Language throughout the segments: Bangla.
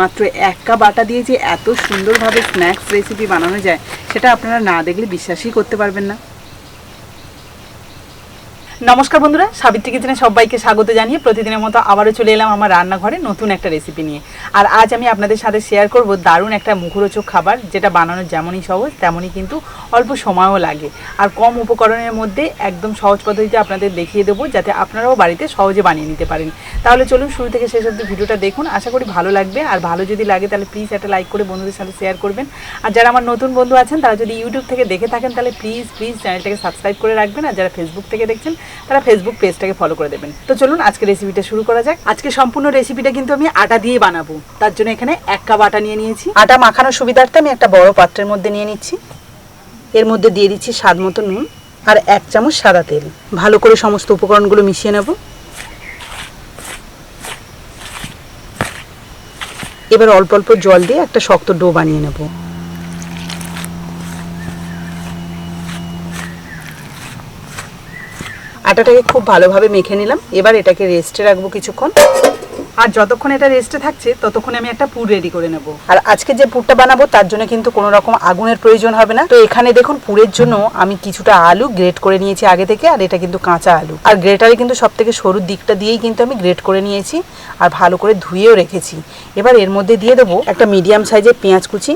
মাত্র এক কাপ আটা দিয়ে যে এত সুন্দরভাবে স্ন্যাক্স রেসিপি বানানো যায়, সেটা আপনারা না দেখলে বিশ্বাসই করতে পারবেন না। নমস্কার বন্ধুরা, সাবিত্রী কিচেনে সবাইকে স্বাগত জানিয়ে প্রতিদিনের মতো আবারও চলে এলাম আমার রান্নাঘরে নতুন একটা রেসিপি নিয়ে। আর আজ আমি আপনাদের সাথে শেয়ার করব দারুণ একটা মুখরোচক খাবার, যেটা বানানো যেমনই সহজ, তেমনই কিন্তু অল্প সময়ও লাগে। আর কম উপকরণের মধ্যে একদম সহজ পদ্ধতিতে আপনাদের দেখিয়ে দেবো, যাতে আপনারাও বাড়িতে সহজে বানিয়ে নিতে পারেন। তাহলে চলুন শুরু থেকে শেষ অবধি ভিডিওটা দেখুন। আশা করি ভালো লাগবে। আর ভালো যদি লাগে, তাহলে প্লিজ একটা লাইক করে বন্ধুদের সাথে শেয়ার করবেন। আর যারা আমার নতুন বন্ধু আছেন, তারা যদি ইউটিউব থেকে দেখে থাকেন, তাহলে প্লিজ প্লিজ চ্যানেলটাকে সাবস্ক্রাইব করে রাখবেন। আর যারা ফেসবুক থেকে দেখছেন তারা ফেসবুক পেজটাকে ফলো করে দেবেন। তো চলুন আজকে রেসিপিটা শুরু করা যাক। আজকে সম্পূর্ণ রেসিপিটা কিন্তু আমি আটা দিয়ে বানাবো। তার জন্য এখানে এক কাপ আটা নিয়ে নিয়েছি। আটা মাখানোর সুবিধার্থে আমি একটা বড় পাত্রের মধ্যে নিয়ে নিচ্ছি। এর মধ্যে দিয়ে দিচ্ছি স্বাদ মতো নুন আর এক চামচ সাদা তেল। ভালো করে সমস্ত উপকরণগুলো মিশিয়ে নেব। এবার অল্প অল্প জল দিয়ে একটা শক্ত ডো বানিয়ে নেব। আটাটাকে খুব ভালোভাবে মেখে নিলাম। এবার এটাকে রেস্টে রাখব কিছুক্ষণ। আর যতক্ষণ এটা রেস্টে থাকছে ততক্ষণ আমি একটা পুর রেডি করে নেব। আর আজকে যে পুরটা বানাবো তার জন্য কিন্তু কোনো রকম আগুনের প্রয়োজন হবে না। তো এখানে দেখুন পুরের জন্য আমি কিছুটা আলু গ্রেট করে নিয়েছি আগে থেকে আর এটা কিন্তু কাঁচা আলু। আর গ্রেটারে কিন্তু সব থেকে সরুর দিকটা দিয়েই কিন্তু আমি গ্রেট করে নিয়েছি আর ভালো করে ধুয়েও রেখেছি। এবার এর মধ্যে দিয়ে দেবো একটা মিডিয়াম সাইজের পেঁয়াজ কুচি।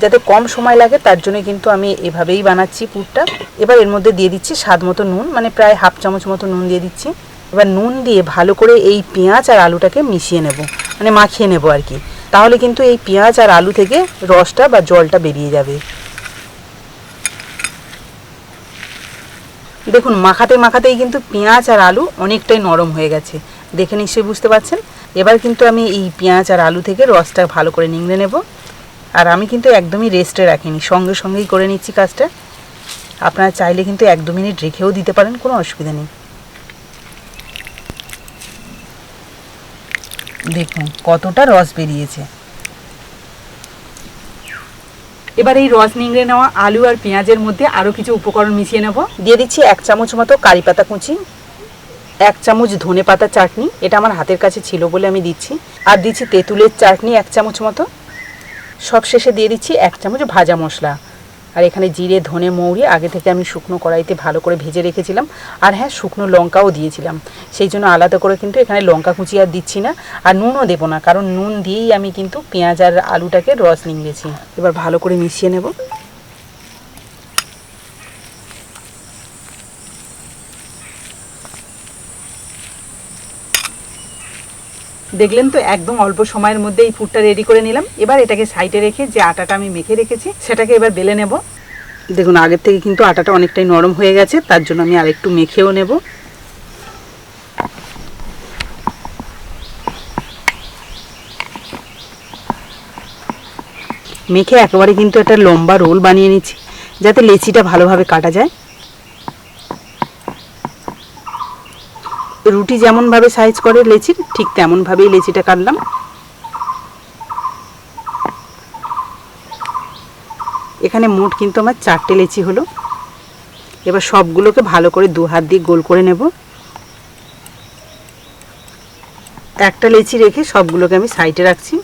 যাতে কম সময় লাগে, তার জন্য কিন্তু আমি এভাবেই বানাচ্ছি পুরটা। এবার এর মধ্যে দিয়ে দিচ্ছি স্বাদ মতো নুন মানে প্রায় হাফ চামচ মতো নুন দিয়ে দিচ্ছি। এবার নুন দিয়ে ভালো করে এই পেঁয়াজ আর আলুটাকে মিশিয়ে নেব মানে মাখিয়ে নেব আর কি। তাহলে কিন্তু এই পেঁয়াজ আর আলু থেকে রসটা বা জলটা বেরিয়ে যাবে। দেখুন, মাখাতে মাখাতেই কিন্তু পেঁয়াজ আর আলু অনেকটাই নরম হয়ে গেছে। দেখে নিশ্চয়ই বুঝতে পারছেন? এবার কিন্তু আমি এই পেঁয়াজ আর আলু থেকে রসটা ভালো করে নিংড়ে নেব। আর আমি কিন্তু একদমই রেস্টে রাখিনি। সঙ্গে সঙ্গেই করে নিচ্ছি কাজটা। আপনারা চাইলে কিন্তু এক দু মিনিট রেখেও দিতে পারেন, কোনো অসুবিধা নেই। দেখুন, কতটা রস বেরিয়েছে। এবার এই রস নিংড়ে নেওয়া আলু আর পেঁয়াজের মধ্যে আরও কিছু উপকরণ মিশিয়ে নেব। দিয়ে দিচ্ছি এক চামচ মতো কারি পাতা কুচি, এক চামচ ধনে পাতা চাটনি, এটা আমার হাতের কাছে ছিল বলে আমি দিচ্ছি। আর দিচ্ছি তেঁতুলের চাটনি এক চামচ মতো। সব শেষে দিয়ে দিচ্ছি এক চামচ ভাজা মশলা। আর এখানে জিরে, ধনে, মৌরি আগে থেকে আমি শুকনো কড়াইতে ভালো করে ভেজে রেখেছিলাম। আর হ্যাঁ শুকনো লঙ্কাও দিয়েছিলাম। সেই জন্য আলাদা করে কিন্তু এখানে লঙ্কা কুচি আর দিচ্ছি না। আর নুনও দেবো না, কারণ নুন দিয়েই আমি কিন্তু পেঁয়াজ আর আলুটাকে রস নিংড়েছি। এবার ভালো করে মিশিয়ে নেব। দেখলেন তো, একদম অল্প সময়ের মধ্যে এই ফুডটা রেডি করে নিলাম। এবার এটাকে সাইডে রেখে যে আটাটা আমি মেখে রেখেছি, সেটাকে এবার বেলে নেব। দেখুন, আগের থেকে কিন্তু আটাটা অনেকটাই নরম হয়ে গেছে, তার জন্য আমি আরেকটু মেখেও নেব। মেখে একেবারে কিন্তু একটা লম্বা রোল বানিয়ে নিচ্ছি, যাতে লেচিটা ভালোভাবে কাটা যায়। রুটি যেমনভাবে সাইজ করে লেচির, ঠিক তেমনভাবেই লেচিটা কাটলাম। এখানে মোট কিন্তু আমার চারটে লেচি হলো। এবার সবগুলোকে ভালো করে দু হাত দিয়ে গোল করে নেব। একটা লেচি রেখে সবগুলোকে আমি সাইডে রাখছি।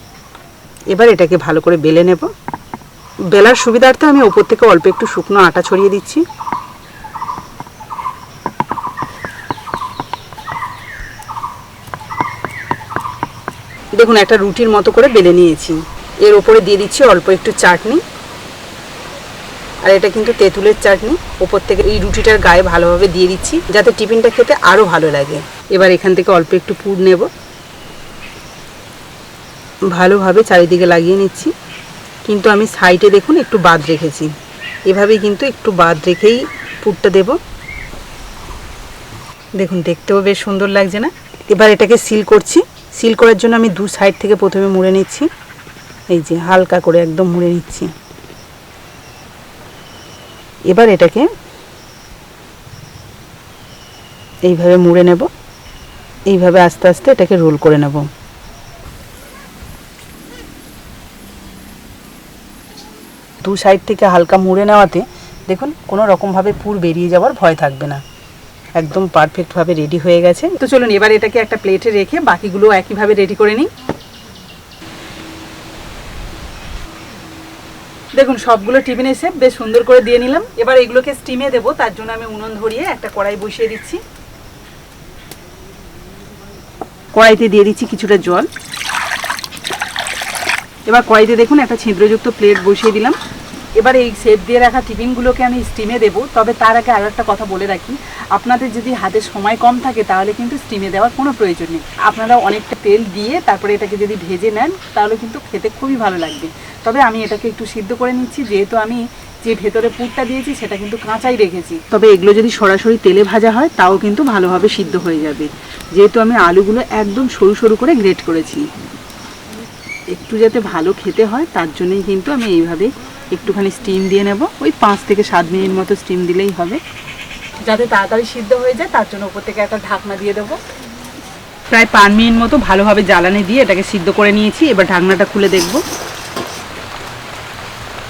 এবার এটাকে ভালো করে বেলে নেব। বেলার সুবিধার্থে আমি ওপর থেকে অল্প একটু শুকনো আটা ছড়িয়ে দিচ্ছি। দেখুন, একটা রুটির মতো করে বেলে নিয়েছি। এর ওপরে দিয়ে দিচ্ছি অল্প একটু চাটনি। আর এটা কিন্তু তেঁতুলের চাটনি। ওপর থেকে এই রুটিটার গায়ে ভালোভাবে দিয়ে দিচ্ছি, যাতে টিফিনটা খেতে আরও ভালো লাগে। এবার এখান থেকে অল্প একটু পুর নেব। ভালোভাবে চারিদিকে লাগিয়ে নিচ্ছি। কিন্তু আমি সাইডে দেখুন, একটু বাদ রেখেছি। এভাবেই কিন্তু একটু বাদ রেখেই পুরটা দেব। দেখুন, দেখতেও বেশ সুন্দর লাগছে না? এবার এটাকে সিল করছি। সিল করার জন্য আমি দু সাইড থেকে প্রথমে মুড়ে নিচ্ছি। এই যে হালকা করে একদম মুড়ে নিচ্ছি। এবার এটাকে এইভাবে মুড়ে নেব। এইভাবে আস্তে আস্তে এটাকে রোল করে নেব। দু সাইড থেকে হালকা মুড়ে নেওয়াতে দেখুন কোনো রকমভাবে পুর বেরিয়ে যাওয়ার ভয় থাকবে না। একদম পারফেক্টভাবে রেডি হয়ে গেছে। তো চলুন, এবার এটাকে একটা প্লেটে রেখে বাকিগুলো একইভাবে রেডি করে নিই। দেখুন, সবগুলো টিফিনে এসে বেশ সুন্দর করে দিয়ে নিলাম। এবার এগুলোকে স্টিমে দেবো, তার জন্য আমি উনুন ধরিয়ে একটা কড়াই বসিয়ে দিচ্ছি। কড়াইতে দিয়ে দিচ্ছি কিছুটা জল। এবার কড়াইতে দেখুন, একটা ছিদ্রযুক্ত প্লেট বসিয়ে দিলাম। এবার এই সেপ দিয়ে রাখা টিফিনগুলোকে আমি স্টিমে দেবো। তবে তার আগে আরও একটা কথা বলে রাখি। আপনাদের যদি হাতে সময় কম থাকে, তাহলে কিন্তু স্টিমে দেওয়ার কোনো প্রয়োজন নেই। আপনারা অনেকটা তেল দিয়ে তারপরে এটাকে যদি ভেজে নেন, তাহলে কিন্তু খেতে খুবই ভালো লাগবে। তবে আমি এটাকে একটু সিদ্ধ করে নিচ্ছি। যেহেতু আমি যে ভেতরে পুরটা দিয়েছি, সেটা কিন্তু কাঁচাই রেখেছি। তবে এগুলো যদি সরাসরি তেলে ভাজা হয়, তাও কিন্তু ভালোভাবে সিদ্ধ হয়ে যাবে। যেহেতু আমি আলুগুলো একদম সরু সরু করে গ্রেট করেছি। একটু যাতে ভালো খেতে হয়, তার জন্যই কিন্তু আমি এইভাবে একটুখানি স্টিম দিয়ে নেব। ওই পাঁচ থেকে সাত মিনিট মতো স্টিম দিলেই হবে। যাতে তাড়াতাড়ি সিদ্ধ হয়ে যায় তার জন্য উপর থেকে একটা ঢাকনা দিয়ে দেবো। প্রায় পাঁচ মিনিট মতো ভালোভাবে জ্বালানি দিয়ে এটাকে সিদ্ধ করে নিয়েছি। এবার ঢাকনাটা খুলে দেখব।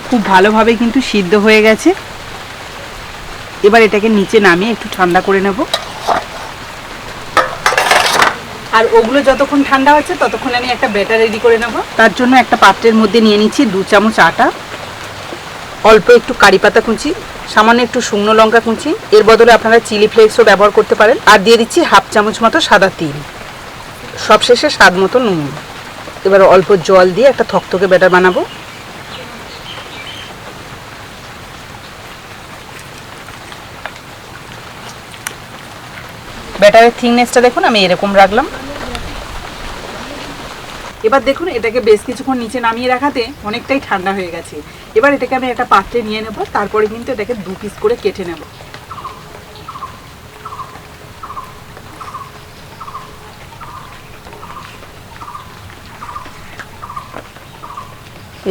খুব ভালোভাবে কিন্তু সিদ্ধ হয়ে গেছে। এবার এটাকে নিচে নামিয়ে একটু ঠান্ডা করে নেব। আর ওগুলো যতক্ষণ ঠান্ডা হচ্ছে ততক্ষণ আমি একটা ব্যাটার রেডি করে নেব। তার জন্য একটা পাত্রের মধ্যে নিয়ে নিচ্ছি দু চামচ আটা। অল্প একটু কারি পাতা কুচি, সামান্য একটু শুকনো লঙ্কা কুচি, এর বদলে আপনারা চিলি ফ্লেক্সও ব্যবহার করতে পারেন। আর দিয়ে দিচ্ছি হাফ চামচ মতো সাদা তিল। সবশেষে স্বাদ মতো নুন। এবার অল্প জল দিয়ে একটা থকথকে ব্যাটার বানাবো। ব্যাটারের থিকনেসটা দেখুন, আমি এরকম রাখলাম। এবার দেখুন, এটাকে বেশ কিছুক্ষণ নিচে নামিয়ে রাখাতে অনেকটাই ঠান্ডা হয়ে গেছে। এবার এটাকে আমি একটা পাত্রে নিয়ে নেব, তারপরে কিন্তু এটাকে দু পিস করে কেটে নেব।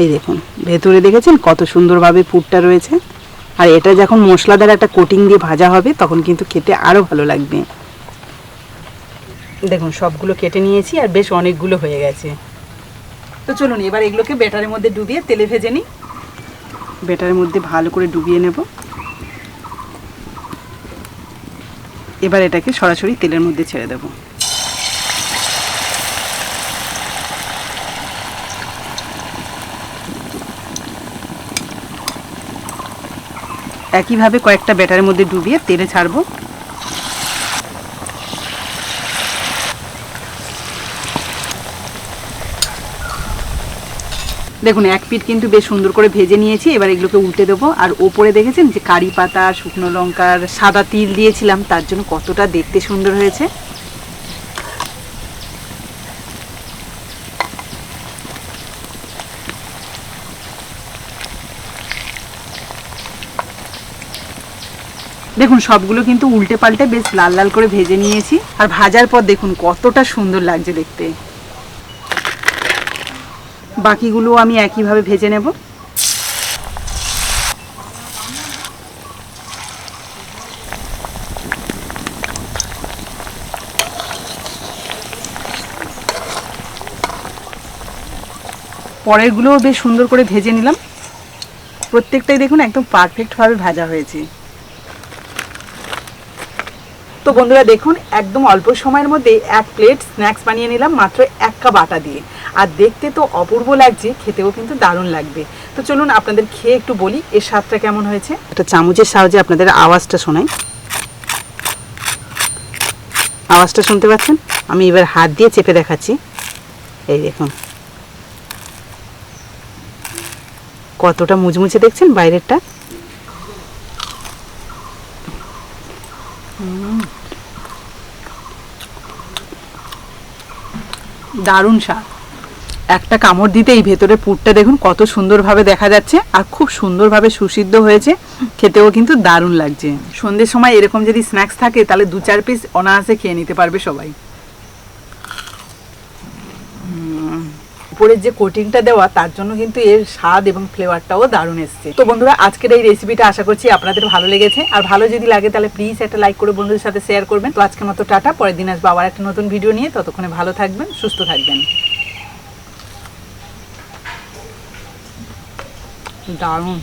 এই দেখুন, ভেতরে দেখেছেন কত সুন্দরভাবে পুরটা রয়েছে? আর এটা যখন মশলাদার একটা কোটিং দিয়ে ভাজা হবে, তখন কিন্তু খেতে আরও ভালো লাগবে। দেখুন, সবগুলো কেটে নিয়েছি আর বেশ অনেকগুলো হয়ে গেছে। তো চলুন, এবার এগুলোকে ব্যাটারের মধ্যে ডুবিয়ে তেলে ভেজে নিই। ব্যাটারের মধ্যে ভালো করে ডুবিয়ে নেব। এবার এটাকে সরাসরি তেলের মধ্যে ছেড়ে দেব। একইভাবে কয়েকটা ব্যাটারের মধ্যে ডুবিয়ে তেলে ছাড়বো। দেখুন, এক পিঠ কিন্তু বেশ সুন্দর করে ভেজে নিয়েছি, এবার এগুলোকে উল্টে দেবো। আর ওপরে দেখেছেন যে কারি পাতা, শুকনো লঙ্কার সাদা তিল দিয়েছিলাম, তার জন্য কতটা দেখতে সুন্দর হয়েছে। দেখুন, সবগুলো কিন্তু উল্টে পাল্টে বেশ লাল লাল করে ভেজে নিয়েছি। আর ভাজার পর দেখুন, কতটা সুন্দর লাগছে দেখতে। বাকিগুলো আমি একইভাবে ভেজে নেব। পরেরগুলোও বেশ সুন্দর করে ভেজে নিলাম। প্রত্যেকটাই দেখুন একদম পারফেক্টভাবে ভাজা হয়েছে। তো বন্ধুরা দেখুন, একদম অল্প সময়ের মধ্যে এক প্লেট স্ন্যাক্স বানিয়ে নিলাম, মাত্র এক কাপ আটা দিয়ে। আর দেখতে তো অপূর্ব লাগছে, খেতেও কিন্তু দারুণ লাগবে। তো চলুন আপনাদের খেয়ে একটু বলি, এর স্বাদটা কেমন হয়েছে? একটা চামচের সাহায্যে আপনাদের আওয়াজটা শোনাই। আওয়াজটা শুনতে পাচ্ছেন? আমি এবার হাত দিয়ে চেপে দেখাচ্ছি। এই দেখুন। কতটা মুচমুচে দেখছেন বাইরেরটা? দারুণ স্বাদ। একটা কামড় দিতেই ভেতরে পুরটা দেখুন কত সুন্দরভাবে দেখা যাচ্ছে আর খুব সুন্দরভাবে সুসিদ্ধ হয়েছে। খেতেও কিন্তু দারুণ লাগছে। সন্ধ্যের সময় এরকম যদি স্ন্যাক্স থাকে, তাহলে দু চার পিস অনায়াসে খেয়ে নিতে পারবে সবাই। উপরের যে কোটিংটা দেওয়া, তার জন্য কিন্তু এর স্বাদ এবং ফ্লেভারটাও দারুণ এসছে। তো বন্ধুরা, আজকের এই রেসিপিটা আশা করছি আপনাদের ভালো লেগেছে। আর ভালো যদি লাগে, তাহলে প্লিজ একটা লাইক করে বন্ধুদের সাথে শেয়ার করবেন। তো আজকের মতো টাটা, পরের দিন আসব আবার একটা নতুন ভিডিও নিয়ে। ততক্ষণে ভালো থাকবেন, সুস্থ থাকবেন। দারুণ